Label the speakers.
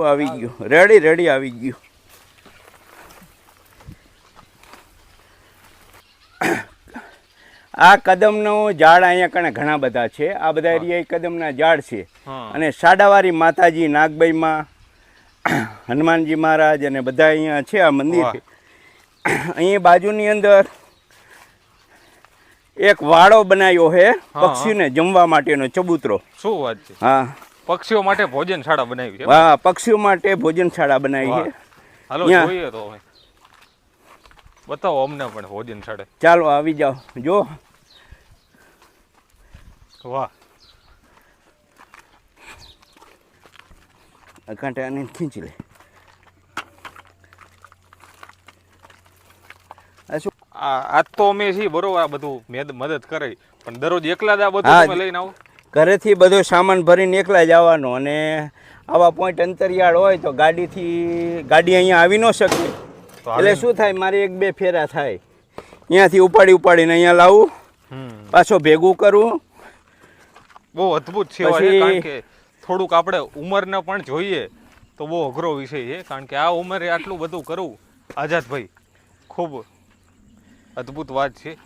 Speaker 1: આવી ગયું. Ready ready આવી ગયું. આ કદમનો ઝાડ અહીંયા કણે ઘણા બધા છે. આ બધા એરિયા કદમના ઝાડ છે. અને સાડાવારી માતાજી નાગબાઈમાં હનુમાનજી મહારાજ અને બધા અહીંયા છે આ મંદિર. અહીં બાજુની અંદર એક વાડો બનાવ્યો છે પક્ષીને જમવા માટેનો ચબૂતરો.
Speaker 2: શું વાત છે?
Speaker 1: હા.
Speaker 2: પક્ષીઓ માટે ભોજનશાળા બનાવી છે
Speaker 1: હા પક્ષીઓ માટે ભોજનશાળા બનાવી છે.
Speaker 2: હાલો જોઈએ તો બતાવો અમને પણ ભોજનશાળા.
Speaker 1: ચાલો આવી જાઓ. જો.
Speaker 2: વાહ.
Speaker 1: કાંટે આને ખીંચી લે. આ
Speaker 2: આજ તો અમે છીએ બરોબર આ બધું મેદ- મદદ કરે. પણ દરરોજ એકલા જ આ બધું લઈને આવો.
Speaker 1: ઘરેથી બધો સામાન ભરીને એકલા જવાનો અને આવા પોઈન્ટ અંતરિયાળ હોય તો ગાડીથી ગાડી અહીંયા આવી ન શકે. એટલે શું થાય? મારે એક બે ફેરા થાય. અહીંયાથી ઉપાડી ઉપાડીને અહીંયા લાવું. પાછો ભેગું કરવું
Speaker 2: બહુ અદ્ભુત છે કારણ કે થોડુંક આપણે ઉંમરને પણ જોઈએ તો બહુ અઘરો વિષય છે કારણ કે આ ઉંમરે આટલું બધું કરવું આઝાદભાઈ ખૂબ અદ્ભુત વાત છે.